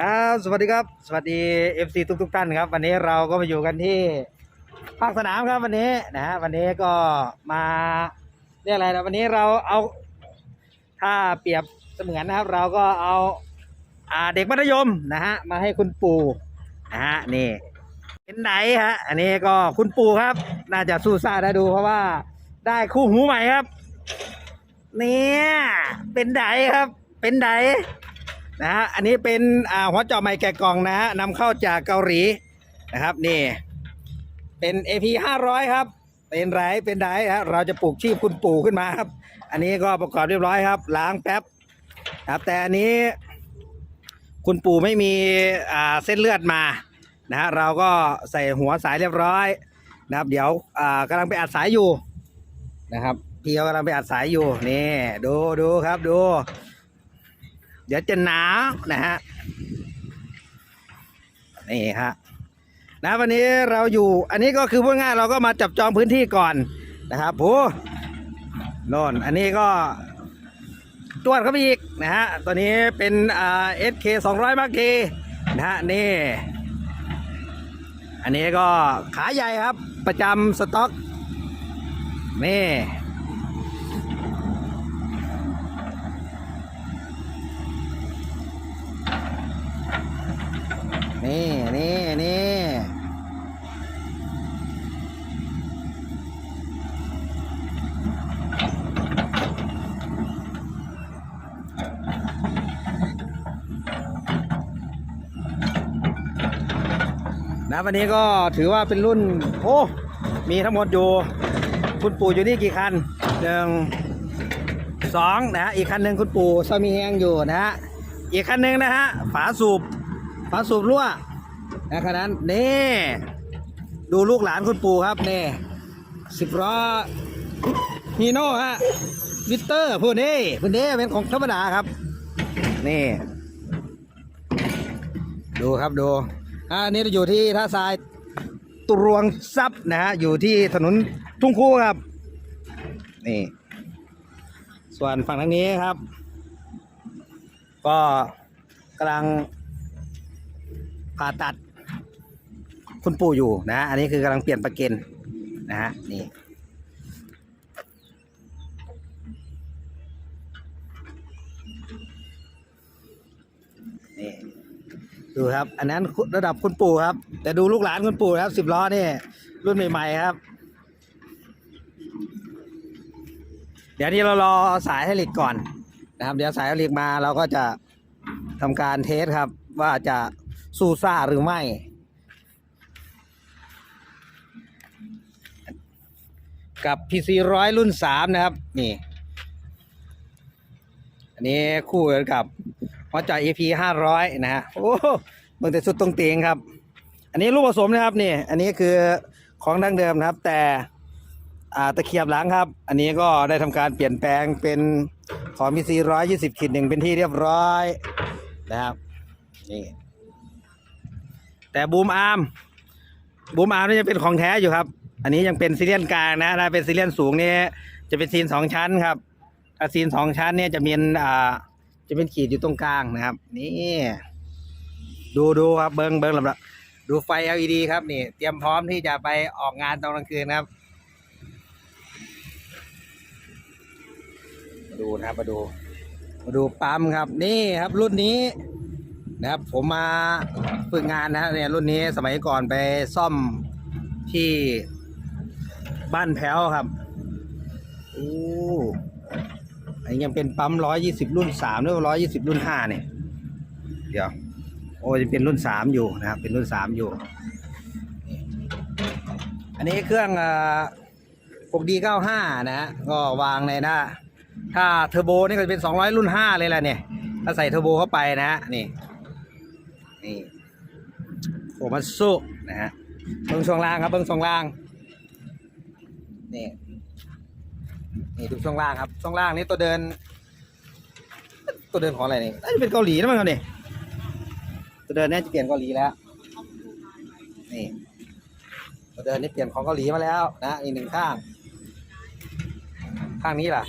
ครับสวัสดีครับสวัสดี FC ทุกทุกๆท่านครับ วันนี้เราก็มาอยู่กันที่ภาคสนามครับวันนี้นะฮะวันนี้ก็มาเรียกอะไรนะวันนี้เราเอาถ้าเปรียบเสมือนนะครับ เราก็เอาอ่าเด็กมัธยมนะฮะมาให้คุณปู่นะฮะนี่เป็นไหนฮะอันนี้ก็คุณปู่ครับ น่าจะสู้ซ่าได้ดูเพราะว่าได้คู่หูใหม่ครับ เนี่ยเป็นไดครับ เป็นไดน นะฮะอันนี้เป็นอ่าหัวเจาะไม้แกะกล่องนะฮะนำเข้าจากเกาหลีนะครับนี่เป็น AP 500 ครับ เป็นไรเป็นไรฮะเราจะปลูกชีพคุณปู่ขึ้นมาครับ อันนี้ก็ประกอบเรียบร้อยครับ ล้างแป๊บครับแต่อันนี้ คุณปู่ไม่มีอ่าเส้นเลือดมานะฮะเราก็ใส่หัวสายเรียบร้อยนะครับ เดี๋ยวอ่ากำลังไปอัดสายอยู่นะครับพี่เขากำลังไปอัดสายอยู่นี่ดูดูครับดู เดี๋ยวจะหนาวนะฮะนี่ฮะนะวันนี้เราอยู่ อันนี้ก็คือพูดง่ายเราก็มาจับจองพื้นที่ก่อนนะครับโอ้โน่นอันนี้ก็ตรวจเข้าไปอีกนะฮะตัวนี้เป็นอ่า SK 200มาร์กีนะฮะนี่ อันนี้ก็ขาใหญ่ครับประจำสต็อกนี่ นี่นี่นี่นะวันนี้ก็ถือว่าเป็นรุ่น โอ้ มีทั้งหมดอยู่ คุณปู่อยู่นี่กี่คันหนึ่งสองนะฮะอีกคันหนึ่งคุณปู่ซามีแฮงอยู่นะฮะอีกคันหนึ่งนะฮะฝาสูบาสูบรั่วนะขนาดนั้นนี่ดูลูกหลานคุณปู่ครับนี่สิบล้อฮีโน่ฮะวิตเตอร์พูดนี่พูดนี่เป็นของธรรมดาครับ นี่ ดูครับดูอ่าอันนี้เราอยู่ที่ท่าทรายตรวงซับนะฮะอยู่ที่ถนนทุ่งคูครับ นี่ ส่วนฝั่งทางนี้ครับ ก็กำลัง ผ่าตัด คุณปู่อยู่นะ อันนี้คือกำลังเปลี่ยนประเก็นนะฮะนี่นี่ดูครับ อันนั้นระดับคุณปู่ครับ แต่ดูลูกหลานคุณปู่ครับสิบล้อนี่รุ่นใหม่ๆครับ เดี๋ยวนี้เรารอสายให้ล็กก่อนนะครับ เดี๋ยวสายให้ล็กมาเราก็จะทำการเทสครับ ว่าจะ สู้ซ่าหรือไม่ กับ PC ร้อยรุ่นสามนะครับ นี่ อันนี้คู่กันกับหัวจ่าย EP ห้าร้อยนะฮะโอ้เบิ่งแต่สุดตรงเตียงครับ อันนี้ลูกผสมนะครับนี่ อันนี้คือของดั้งเดิมนะครับ แต่อ่าตะเขียบหลังครับ อันนี้ก็ได้ทำการเปลี่ยนแปลงเป็นของ PC ร้อยยี่สิบขีดหนึ่งเป็นที่เรียบร้อยนะครับนี่ แต่บูมอาร์มบูมอาร์มนี่จะเป็นของแท้อยู่ครับ อันนี้ยังเป็นซีเรียนกลางนะถ้าเป็นซีเรียนสูงนี่จะเป็นซีนสองชั้นครับถ้าซีนสองชั้นเนี่ยจะมีอ่าจะเป็นขีดอยู่ตรงกลางนะครับ นี่ ดูดูครับเบิ้งเบิ้งลำละดูไฟ LED ครับนี่ เตรียมพร้อมที่จะไปออกงานตอนกลางคืนครับมาดูนะครับมาดู มาดูปั๊มครับ นี่ครับรุ่นนี้ นะครับ ผมมาฝึกงานนะเนี่ยรุ่นนี้สมัยก่อนไปซ่อมที่บ้านแพ้วครับโอ้อันนี้ยังเป็นปั๊มร้อยยี่สิบรุ่นสามหรือร้อยยี่สิบรุ่นห้าเนี่ยเดี๋ยวโอ้ยเป็นรุ่นสามอยู่นะครับ เป็นรุ่นสามอยู่ อันนี้เครื่องอ่า 6D95 นะฮะก็วางในหน้าถ้าเทอร์โบนี่ก็จะเป็น200รุ่น5เลยแหละเนี่ยถ้าใส่เทอร์โบเข้าไปนะฮะนี่ นี่โอมาสุนะฮะเบิ้งช่วงล่างครับเบิ้งช่วงล่างนี่นี่ดูช่วงล่างครับช่วงล่างนี่ตัวเดิน ตัวเดินของอะไรนี่น่าจะเป็นเกาหลีนะมั้งครับนี่ตัวเดินเนี่ยจะเปลี่ยนเกาหลีแล้วนี่ตัวเดินนี่เปลี่ยนของเกาหลีมาแล้วนะอีกหนึ่งข้าง ข้างนี้ล่ะ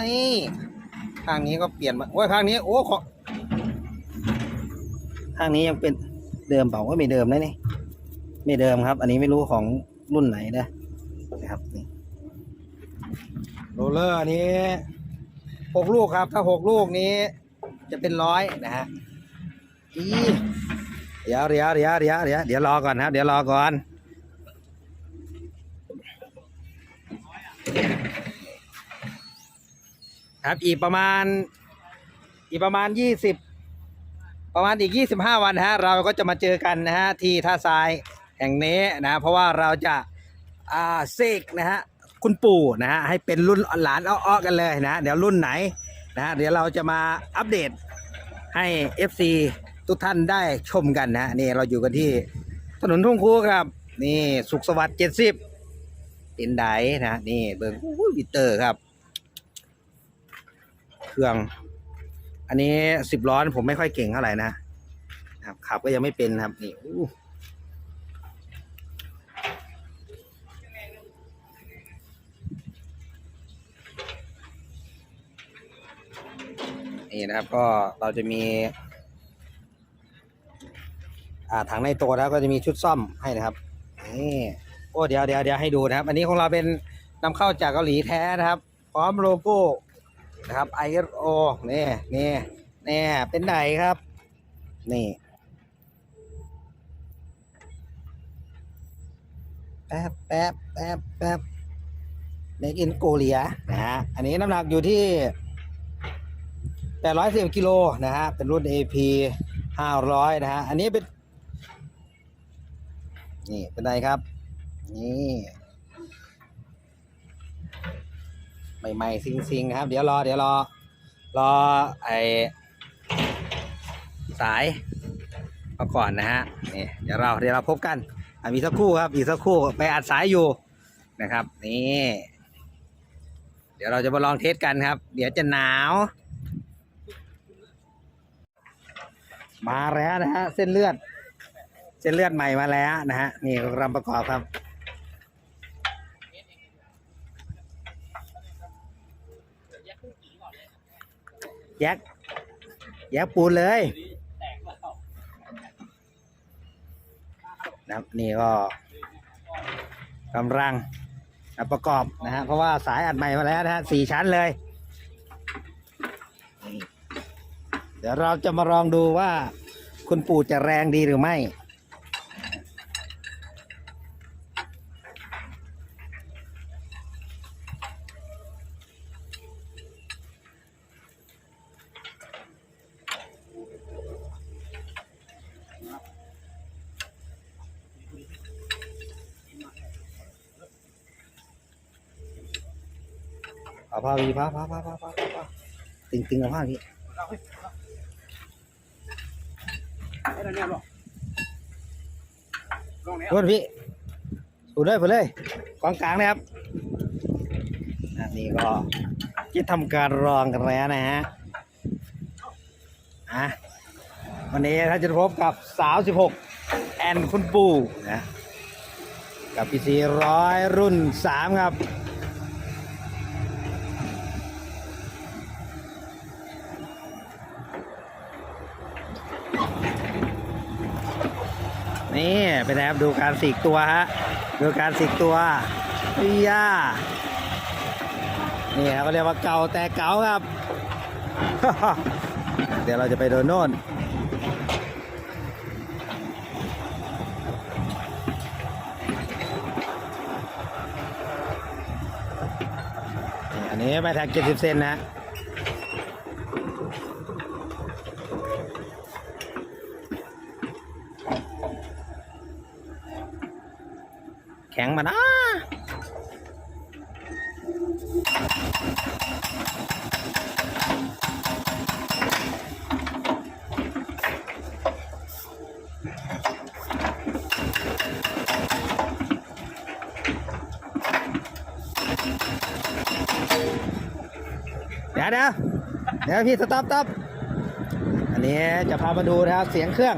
นี่ ข้างนี้ก็เปลี่ยนมาโอ้ยข้างนี้โอ้ขอข้างนี้ยังเป็นเดิมเปล่าว่าไม่เดิมนะนี่ไม่เดิมครับ อันนี้ไม่รู้ของรุ่นไหนนะนะครับนี่โรลเลอร์อันนี้หกลูกครับ ถ้าหกลูกนี้ จะเป็นร้อยนะฮะอีเดี๋ยวเดี๋ยวเดี๋ยวเดี๋ยวเดี๋ยวเดี๋ยวรอก่อนครับเดี๋ยวรอก่อน ครับ อีกประมาณ อีกประมาณยี่สิบประมาณอีกยี่สิบห้าวันนะฮะเราก็จะมาเจอกันนะฮะที่ท่าทรายแห่งนี้นะเพราะว่าเราจะอ่าเสกนะฮะคุณปู่นะฮะให้เป็นรุ่นหลานอ้อๆกันเลยนะเดี๋ยวรุ่นไหนนะเดี๋ยวเราจะมาอัปเดตให้ FC ทุกท่านได้ชมกันนะนี่เราอยู่กันที่ถนนทุ่งคูครับ นี่สุขสวัสดิ์เจ็ดสิบเป็นไดนะนี่เบิ้งอู้วิเตอร์ครับ เครื่อง อันนี้สิบล้อนผมไม่ค่อยเก่งเท่าไหร่นะครับขับก็ยังไม่เป็นครับนี่อู้นี่นะครับก็เราจะมี อ่าถังในตัวแล้วก็จะมีชุดซ่อมให้นะครับนี่โอ้เดี๋ยวเดี๋ยวเดี๋ยวให้ดูนะครับ อันนี้ของเราเป็นนำเข้าจากเกาหลีแท้นะครับ พร้อมโลโก้ นะครับ ISO นี่นี่นี่เป็นไหนครับ นี่แป๊บแป๊บแป๊บแป๊บเมกินโกเลียนะฮะ อันนี้น้ำหนักอยู่ที่810กิโลนะฮะ เป็นรุ่น AP 500นะฮะ อันนี้เป็น นี่เป็นไงครับ นี่ ใหม่ๆซิงๆครับ เดี๋ยวรอ เดี๋ยวรอ รอไอสายมาก่อนนะฮะนี่เดี๋ยวเราเดี๋ยวเราพบกันอะมีสักครู่ครับ อีกสักครู่ไปอัดสายอยู่นะครับ นี่ เดี๋ยวเราจะมาลองเทสกันครับ เดี๋ยวจะหนาว มาแล้วนะฮะเส้นเลือด เส้นเลือดใหม่มาแล้วนะฮะนี่รำประกอบครับ แยก แยกปูนเลยนะครับนี่ก็กำลังประกอบนะฮะเพราะว่าสายอัดใหม่มาแล้วนะฮะสี่ชั้นเลย เดี๋ยวเราจะมาลองดูว่า คุณปู่จะแรงดีหรือไม่ เอา ผ้าวีผ้าผ้าผ้าผ้าผ้าตึงตึงเอาผ้าพี่รถพี่สูดเลยไปเลยกองกลางนะครับนนี้ก็ที่ทำการรองกันแล้วนะฮะอะวันนี้ท่านจะพบกับสาว16แอนคุณปู่นะกับพีซีร้อยรุ่น3ครับ นี่เป็นไงครับดูการสีกตัวฮะดูการสีกตัวอีย่านี่ครับก็เรียกว่าเก่าแต่เก่าครับ เดี๋ยวเราจะไปโดนโน่นอันนี้ไม่แท็กเจ็ดสิบเซนนะ ข็งมานะเดี๋ยวเดี๋ยวเดี๋ยวพี่สต็อปสต็อปอันนี้จะพามาดูนะครับเสียงเครื่อง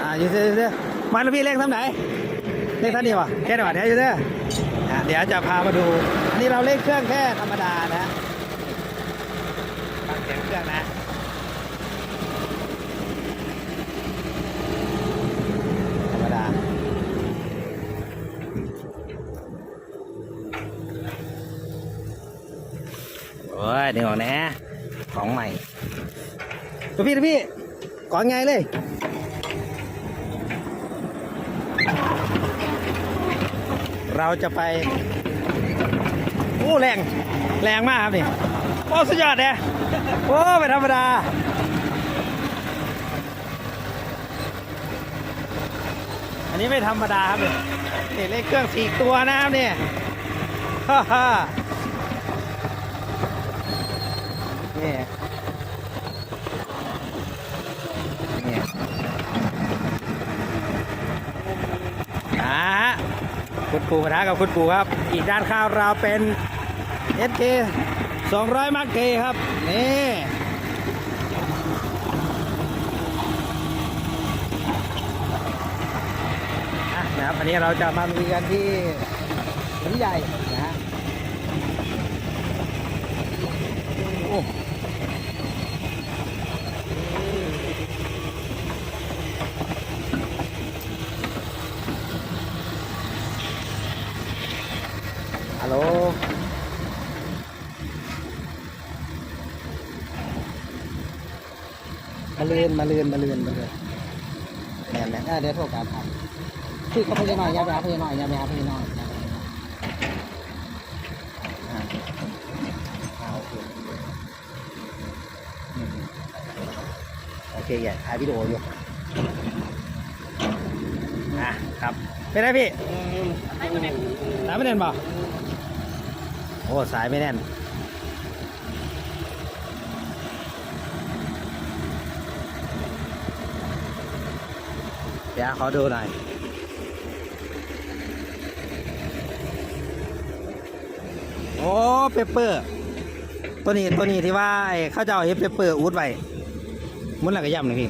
อ่าอยู่เรื่อยๆมาแล้วพี่เร่งทำไหน เลขเท่านี้วะแค่หนวะเดี๋ยวอยู่เด้ออะเดี๋ยวจะพามาดู อันนี้เราเล่นเครื่องแค่ธรรมดานะฟังเสียงเครื่องนะธรรมดาโอ้ยเดี๋ยวนะของใหม่พี่พี่ก่อนไงเลย เราจะไป โอ้แรง แรงมากครับนี่โอ้สุดยอดเนี่ยโอ้ไม่ธรรมดาอันนี้ไม่ธรรมดาครับนี่นี่เลขเครื่องสี่ตัวนะครับนี่ฮ่าฮ่านี่นี่อ่า คุณปู่ปะทะกับคุณปู่ครับ อีกด้านข้าวเราเป็น SK 200 มาร์กเกครับ นี่นะครับอันนี้เราจะมาลุยกันที่สวนใหญ่นะฮะโอ้ฮัลโหล มาเลือนมาเลือนมาเลือนมาเลือนแม่นแม่นอะเดี๋ยวโทรกลับครับคือเขาพยาหน่อยอยาไปหาพยาหน่อยอยาไปหาพยาหน่อยอย่าไปหาพยาหน่อยอ่าอ่าโอเคอืมโอเคอย่าถ่ายวิดีโออยู่อะครับเป็นไรพี่สายไม่แน่นเปล่าโอ้สายไม่แน่น ดี๋ยวขอดูหน่อยโอ้เปเปอร์ ตัวนี้ตัวนี้ที่ว่าไอ้เขาจะเอาเฮปเปเปอร์อูดไว้มุนหลักกระยำเลยพี่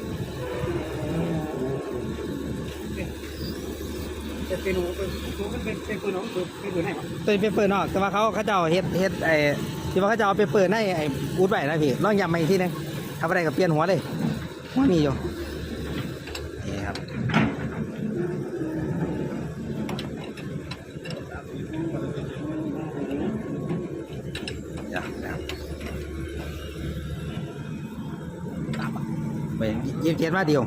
จะเป็นหนูเป็นหนูมันเป็นเป็นปืนน้องคือเป็นปืนไหนวะตัวนี้เปเปอร์นอก แต่ว่าเขาเขาจะเอาเฮ็ดเฮ็ดไอ้ที่ว่าเขาจะเอาเปเปอร์ในไอ้อูดไว้นะพี่ลองย้ำมาอีกทีหนึงทำอะไรกับเปลี่ยนหัวเลยหัวมีอยู่นี่ครับเดี๋ยวนะครับตามมาไป เจ็ดมาเดียว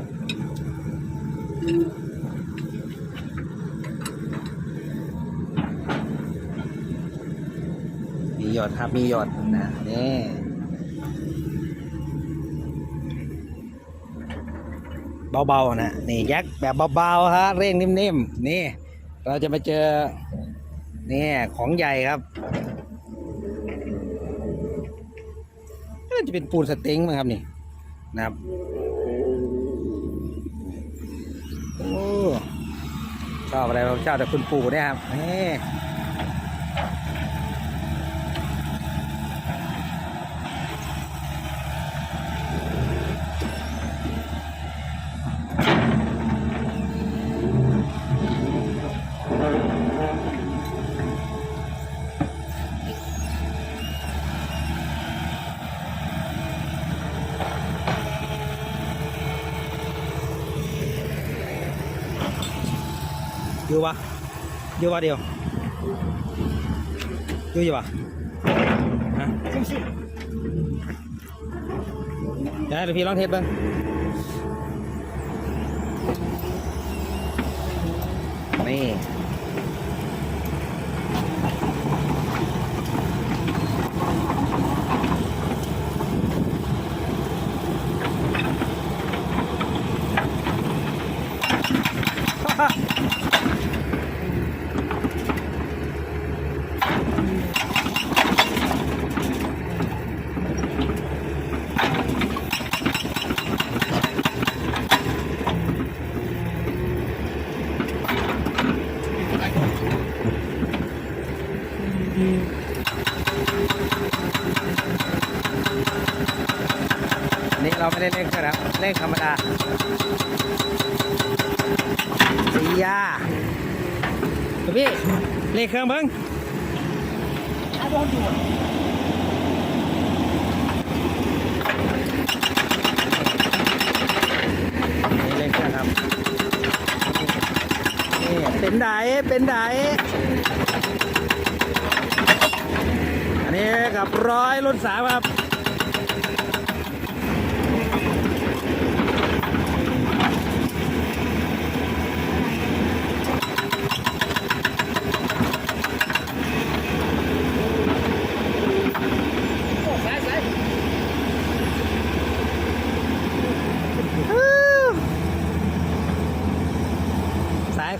มีหยดครับมีหยดนะนี่เบาๆนะนี่ยักษ์แบบเบาๆฮะเร่งนิ่มๆนี่ เราจะมาเจอนี่ของใหญ่ครับน่าจะเป็นปูนสเต็งมั้งครับนี่นะครับ ชอบอะไรเราชอบแต่คุณปู่เนี่ยครับนี่ อยู่ปะเดียวอยู่อยู่ปะ เราไม่ได้เล่ด้วนะครับเล่นธรรมดาสียาพี่เล่นเครื่องบ้างเลขเครื่องครับนี่เป็นไดเป็นไดอันนี้กับร้อยรุ่นสายครับ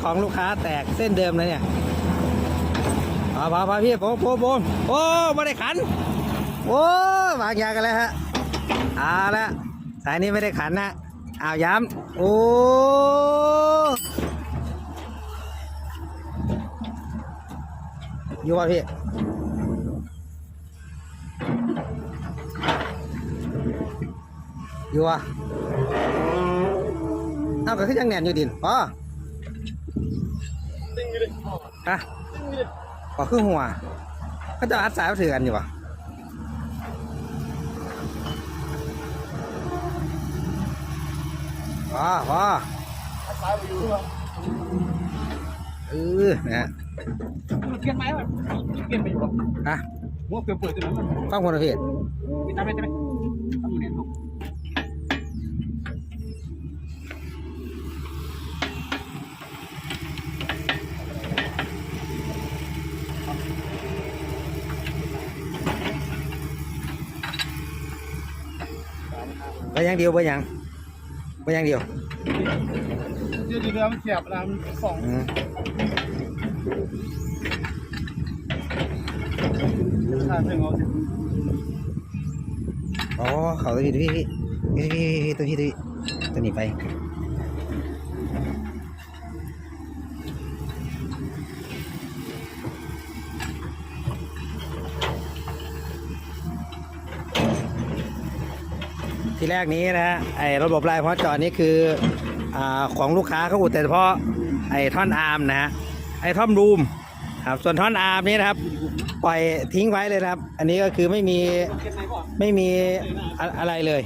ของลูกค้าแตกเส้นเดิมเลยเนี่ยพอพอพอพี่โป๊ะโป๊ะโป๊ะโอ้ไม่ได้ขัน โอ้วางยากันแล้วฮะเอาละสายนี้ไม่ได้ขันนะเอาย้ำโอ้อยู่ป่ะพี่อยู่อะเอาก็คือยังแหนนอยู่ดินพอตึงอ ฮะตึงอยู่เลยพอคือหัวเขาจะอัดสายมาถือกันอยู่ป่ะพอพอสายไปอยู่ด้วยเออนะฮะมันเปลี่ยนไหมวะเปลี่ยนไปอยู่หรออะหัวเปลี่ยนเปิดตัวนั้นมันฟังคนละเพศจำได้จำได้ทำอยู่เไปอยังเดียวไปอยังไปอยังเดียวเดี๋ยวเรือมันเสียบแล้วมันสองอืมถ้าถึงเอาอ๋อเขาตัวพี่ตัวพี่พี่พี่พี่ตัวพี่ตัวพี่ตัวนี้ไป ทีแรกนี้นะฮะไอ้ระบบลายเพราะจอนี้คืออ่าของลูกค้าเขาอุดแต่เฉพาะไอ้ท่อนอาร์มนะฮะไอ้ท่อนรูมครับส่วนท่อนอาร์มนี้นะครับ ปล่อยทิ้งไว้เลยนะครับ อันนี้ก็คือไม่มีไม่มีอะไรเลย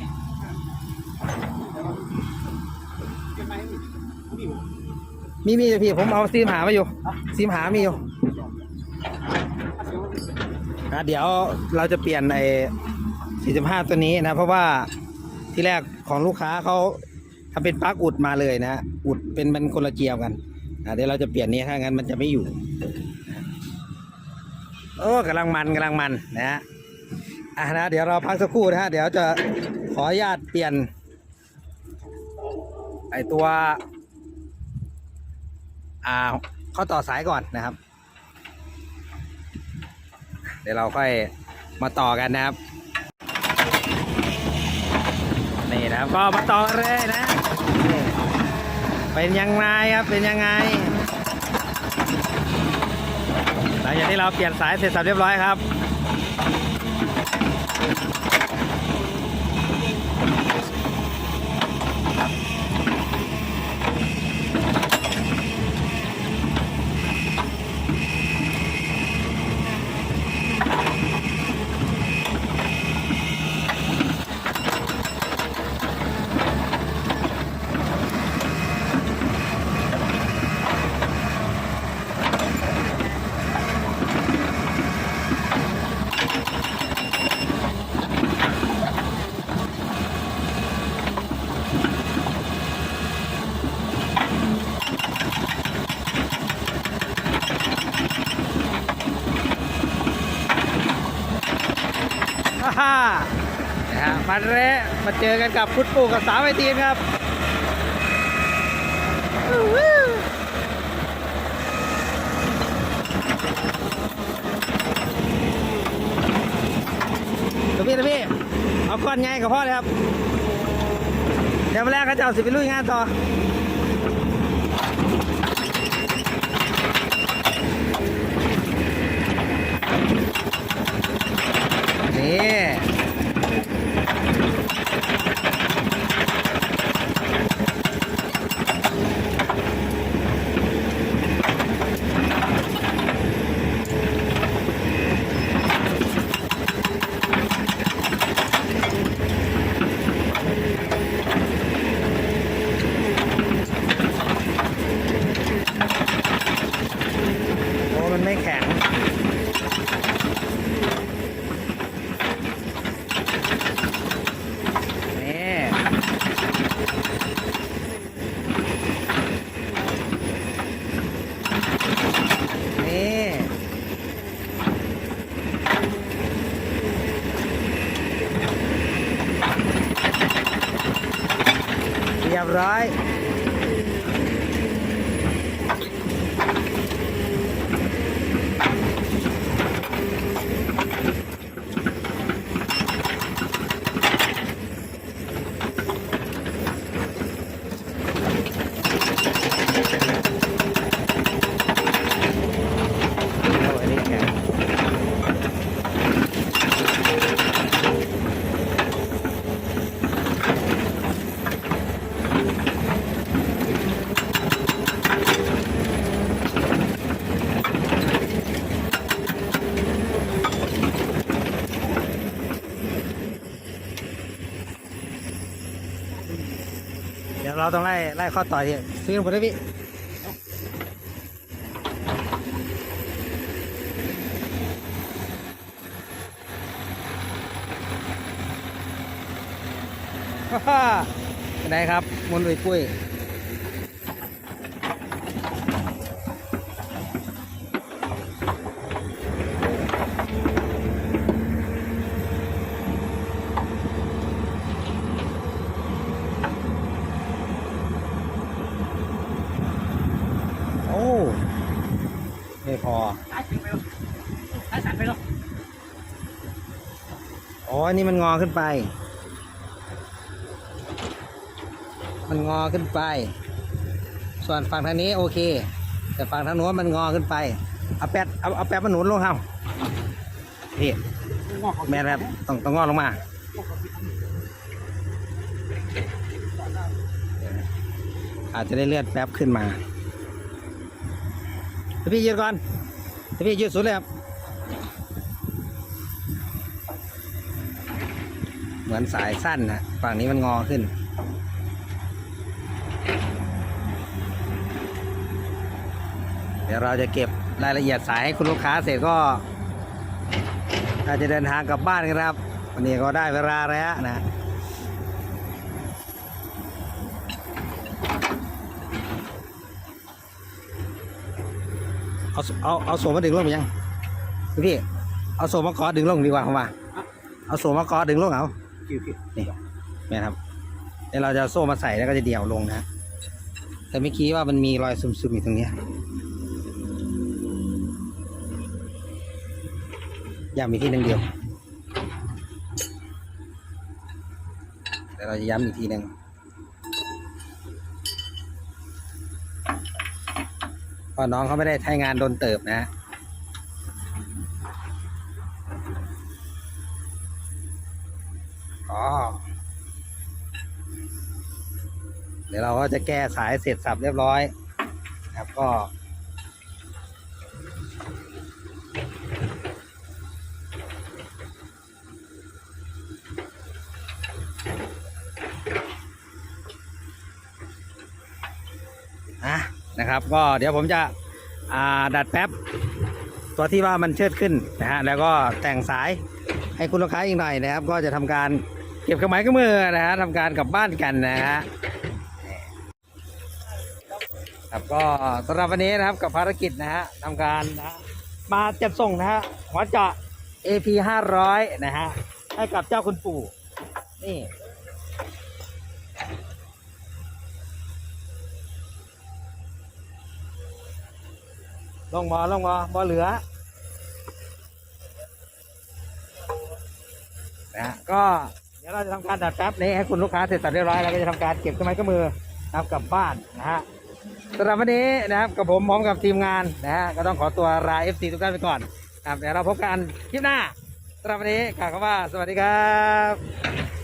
มีมีอยู่พี่ผมเอาซีมหามาอยู่ซีมหามีอยู่นะเดี๋ยวเราจะเปลี่ยนไอ้45 ตัวนี้นะ เพราะว่า ที่แรกของลูกค้าเขาทำเป็นปลั๊กอุดมาเลยนะ อุดเป็นมันคนละเจียวกันเดี๋ยวเราจะเปลี่ยนนี้ถ้างั้นมันจะไม่อยู่โอ้กำลังมันกำลังมันนะฮะอะนะเดี๋ยวเราพักสักครู่นะฮะเดี๋ยวจะขออนุญาตเปลี่ยน ไอตัวอ่าเข้าต่อสายก่อนนะครับ เดี๋ยวเราค่อยมาต่อกันนะครับ ครับก็มาต่อเลยนะ เป็นยังไงครับ เป็นยังไง หลังจากที่เราเปลี่ยนสายเสร็จสับเรียบร้อยครับ ฮ่าฮ่านะฮะมาเละมา เจอกันกับพุทธปู่กับสาวไอทีนครับตัวพี่ตัวพี่ เอาก้อนไงกับพ่อเลยครับ เดี๋ยวมาแรกก็จะเอาสิไปลุยงานต่อันไม่แข็ง ต้องไล่ไล่ข้อต่อที่ซื้อลงไปได้พี่ฮ่าฮ่าเป็นไงครับมนต์อุยปุ้ยโอ้ไม่พ อ๋ออ๋ออันนี่มันงอขึ้นไป มันงอขึ้นไป ส่วนฝั่งทางนี้โอเค แต่ฝั่งทางโน้นมันงอขึ้นไป เอาแป๊ดเอาเอาแป๊ดมันหนุนลงเฮาพี่แม่นครับต้องต้องงอลงมาอาจจะได้เลือดแป๊บขึ้นมา พี่ยืดก่อน เดี๋ยวพี่ยืดสุดเลยครับ เหมือนสายสั้นนะฝั่งนี้มันงอขึ้น เดี๋ยวเราจะเก็บรายละเอียดสายให้คุณลูกค้าเสร็จก็อาจจะเดินทางกลับบ้านกันครับ วันนี้ก็ได้เวลาแล้วนะ เอาเอาเอาโสมมาดึงลงไปยังพี่พี่เอาโสมมากอดึงลงดีกว่าผมว่าเอาโสมมากอดึงลงเอาคิวคิวนี่แม่ครับเดี๋ยวเราจะเอาโซ่มาใส่แล้วก็จะเดี่ยวลงนะแต่เมื่อกี้ว่ามันมีรอยซึมๆอยู่ตรงเนี้ยย้ำอีกทีหนึ่งเดียวเดี๋ยวเราจะย้ำอีกทีหนึ่งเพ ราะน้องเขาไม่ได้ใช้งานโดนเติบนะอ๋อเดี๋ยวเราก็จะแก้สายเสร็จสับเรียบร้อยครับก็ อะ นะครับ ก็เดี๋ยวผมจะดัดแป๊บ ตัวที่ว่ามันเชิดขึ้นนะฮะแล้วก็แต่งสายให้คุณลูกค้าอีกหน่อยนะครับ ก็จะทำการเก็บเครื่องหมายเครื่องมือนะฮะทำการกลับบ้านกันนะฮะครับก็สำหรับวันนี้นะครับกับภารกิจนะฮะทำการนะฮะมาจัดส่งนะฮะหัวเจาะ AP 500 นะฮะให้กับเจ้าคุณปู่นี่ ลงมาลงมาบ่เหลือนะก็เดี๋ยวเราจะทำการดัดแป๊บนี้ให้คุณลูกค้าเสร็จสับเรียบร้อยแล้วก็จะทำการเก็บเครื่องไม้เครื่องมือนะครับกลับบ้านนะฮะสำหรับวันนี้นะครับกับผมพร้อมกับทีมงานนะฮะก็ต้องขอตัวลา FC ทุกท่านไปก่อนนะครับเดี๋ยวเราพบกันคลิปหน้าสำหรับวันนี้กล่าวคำว่าสวัสดีครับ